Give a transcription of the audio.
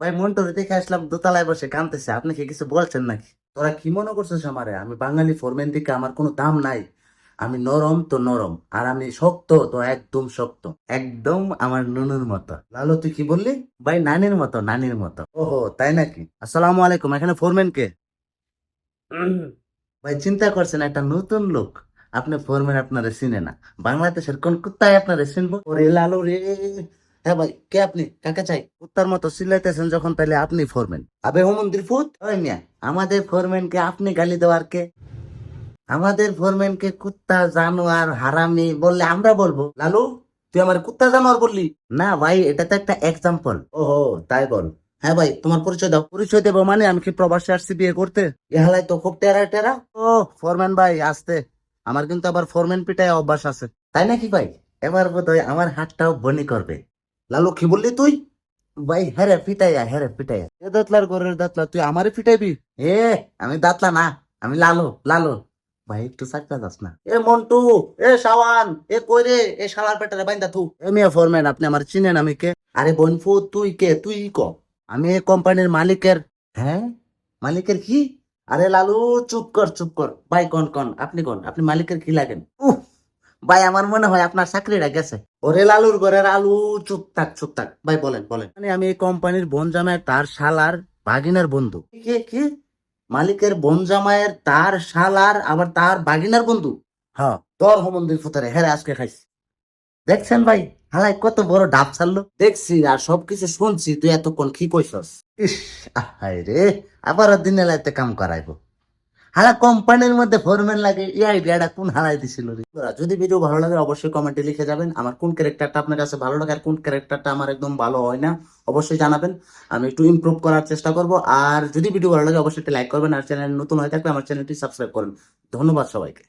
ভাই মন্টরে দেখে আসলাম দোতলায় বসে কানতেছে আপনি কি কিছু বলছেন নাকি? তোরা কি মনে করছিস আমারে? আমি বাঙালি ফোরম্যান দিকে আমার কোনো দাম নাই। আমি নরম তো নরম, আর আমি শক্ত তো একদম শক্ত। একদম আমার নুনুর মতো। লালু, তুই কি বললি? ভাই, নানির মতো নানির মতো। ওহো, তাই নাকি? আসসালামু আলাইকুম, এখানে ফোরম্যান কে? ভাই, চিন্তা করছেন, একটা নতুন লোক। আপনি ফোরম্যান আপনারা চিনে না। বাংলাদেশের কোন কুত্তায় আপনারা চিনবো? ওরে লালু রে। হ্যাঁ ভাই, কে আপনি? কাকে চাই? কুত্তার মতো চিল্লাইতেছেন যখন তাহলে আপনি ফোরম্যান আবে হুমন্দির মিয়া, আমাদের ফোরম্যানকে আপনি গালি দেওয়ার কে? আমাদের ফোরম্যানকে কুত্তা, জানোয়ার, হারামি বললে আমরা বলব। লালু, তুই আমার কুত্তা, জানোয়ার বললি? না ভাই, এটা তো একটা এক্সাম্পল ওহো, তাই বল। হ্যাঁ ভাই, তোমার পরিচয় দাও। পরিচয় দেবো মানে আমি কি প্রবাসী আসছি বিয়ে করতে? ইহালাই তো খুব টেরা টেরা। ও ফোরম্যান ভাই, আসতে। আমার কিন্তু আবার ফোরম্যান পিটায় অভ্যাস আছে। তাই নাকি ভাই? এবার বোধ হয় আমার হাতটাও বনি করবে। লালু কি বললি তুই? ভাই হ্যারে পিটাইয়া হ্যারে পিটাইয়া। এ দাঁতলার ঘরের দাঁতলা তুই আমারে পিটাইবি? এ আমি দাঁতলা না আমি লালু লালু। ভাই একটু চাকরা যাস না। এ মন্টু এ শাওয়ান এ কই রে? এ শালার পেটারে বাইন্দা থু। এ মিয়া ফোরম্যান আপনি আমার চিনেন আমি কে? আরে বনফু তুই কে? তুই ক? আমি এই কোম্পানির মালিকের। হ্যাঁ? মালিকের কি? আরে লালু চুপ কর চুপ কর। ভাই কোন কোন আপনি কোন? আপনি মালিকের কি লাগেন? উহ ভাই আমার মনে হয় আপনার চাকরিটা গেছে। ওরে লালুর ঘরের আলু চুপ থাক চুপ থাক ভাই বলেন বলেন। মানে আমি এই কোম্পানির বোন জামাই তার শালার বাগিনার বন্ধু। কি কি মালিকের বোন জামাইয়ের তার শালার আবার তার বাগিনার বন্ধু? হ্যাঁ। তোর হোমন্দির ফুতারে হেরে আজকে খাইছি। দেখছেন ভাই হালাই কত বড় ডাব ছাড়লো। দেখছি আর সবকিছু শুনছি তুই এতক্ষণ কি কইছস? ইস আহাই রে আবার দিনে লাইতে কাম করাইবো। হালা কোম্পানির মধ্যে ফোরম্যান লাগে, এই আইডিয়াটা কোন হারাই দিছিল রে? যদি ভিডিও ভালো লাগে, অবশ্যই কমেন্টে লিখে যাবেন। আমার কোন ক্যারেক্টারটা আপনার কাছে ভালো লাগে আর কোন ক্যারেক্টারটা আমার একদম ভালো হয় না, অবশ্যই জানাবেন। আমি একটু ইমপ্রুভ করার চেষ্টা করব। আর যদি ভিডিও ভালো লাগে, অবশ্যই একটা লাইক করবেন। আর চ্যানেল নতুন হয়ে থাকলে আমার চ্যানেলটি সাবস্ক্রাইব করুন। ধন্যবাদ সবাইকে।